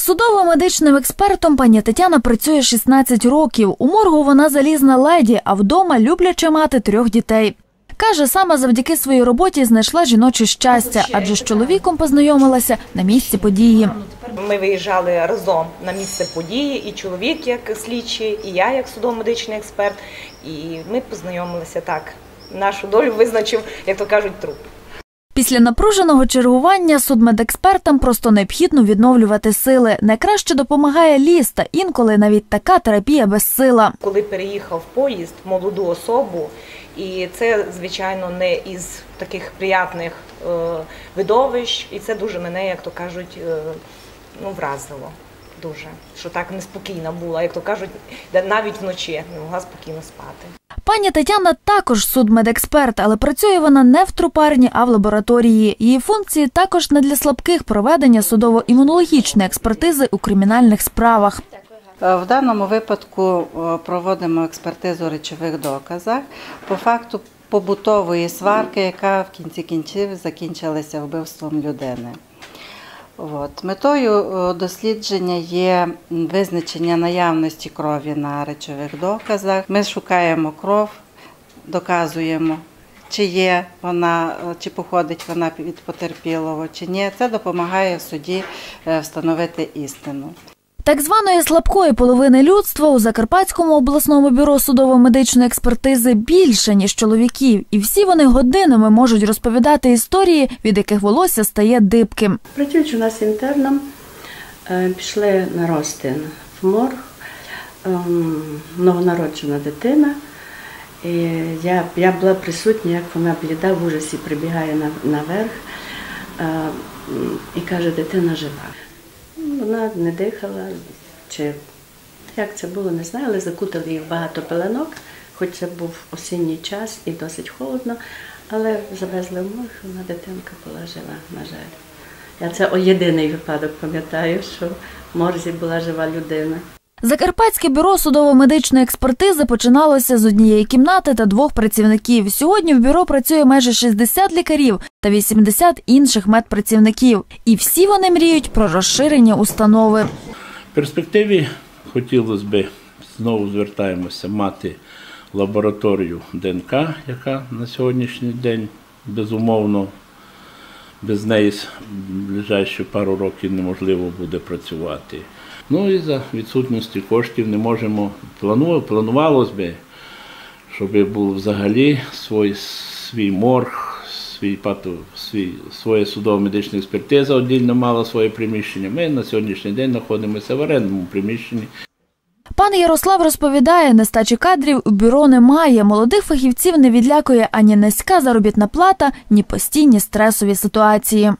Судово-медичним експертом пані Тетяна працює 16 років. У моргу вона залізна леді, а вдома любляча мати трьох дітей. Каже, саме завдяки своїй роботі знайшла жіноче щастя, адже з чоловіком познайомилася на місці події. Ми виїжджали разом на місце події, і чоловік як слідчий, і я як судово-медичний експерт. І ми познайомилися так. Нашу долю визначив, як то кажуть, труп. Після напруженого чергування судмедекспертам просто необхідно відновлювати сили. Найкраще допомагає ліс, та інколи навіть така терапія безсила. Коли переїхав поїзд молоду особу, і це, звичайно, не із таких приятних е, видовищ, і це дуже мене, як то кажуть, е, ну, вразило. Дуже, що так неспокійна була, як то кажуть, де навіть вночі не могла спокійно спати. Пані Тетяна також судмедексперт, але працює вона не в трупарні, а в лабораторії. Її функції також не для слабких проведення судово-імунологічної експертизи у кримінальних справах. Е, В даному випадку е, проводимо експертизу речових доказах по факту побутової сварки, яка в кінці кінців закінчилася вбивством людини. От. Метою е, дослідження є визначення наявності крові на речових доказах. Ми шукаємо кров, доказуємо, чи є вона, е, чи походить вона від потерпілого, чи ні. Це допомагає суді е, встановити істину. Так званої слабкої половини людства у Закарпатському обласному бюро судово-медичної експертизи більше ніж чоловіків, і всі вони годинами можуть розповідати історії, від яких волосся стає дибким. Працюючи у нас інтерном, е, пішли на розтин в морг, ем, новонароджена дитина. І я, я була присутня, як вона бліда в ужасі прибігає наверх е, і каже, дитина жива. Вона не дихала, чи як це було, не знаю, але закутали їх багато пеленок, хоч це був осінній час і досить холодно, але завезли в морг, вона дитинка була жива, на жаль. Я це єдиний випадок пам'ятаю, що в морзі була жива людина. Закарпатське бюро судово-медичної експертизи починалося з однієї кімнати та двох працівників. Сьогодні в бюро працює майже 60 лікарів та 80 інших медпрацівників. І всі вони мріють про розширення установи. В перспективі хотілося б, знову звертаємося, мати лабораторію ДНК, яка на сьогоднішній день безумовно без неї з- ближайші пару років неможливо буде працювати. Ну і за відсутності коштів не можемо. Плану, планувалось би, щоб був взагалі свій, свій морг, свій пато, свій, своє судово-медична експертиза віддільно мала своє приміщення. Ми на сьогоднішній день знаходимося в орендному приміщенні. Пан Ярослав розповідає, нестачі кадрів у бюро немає. Молодих фахівців не відлякує ані низька заробітна плата, ні постійні стресові ситуації.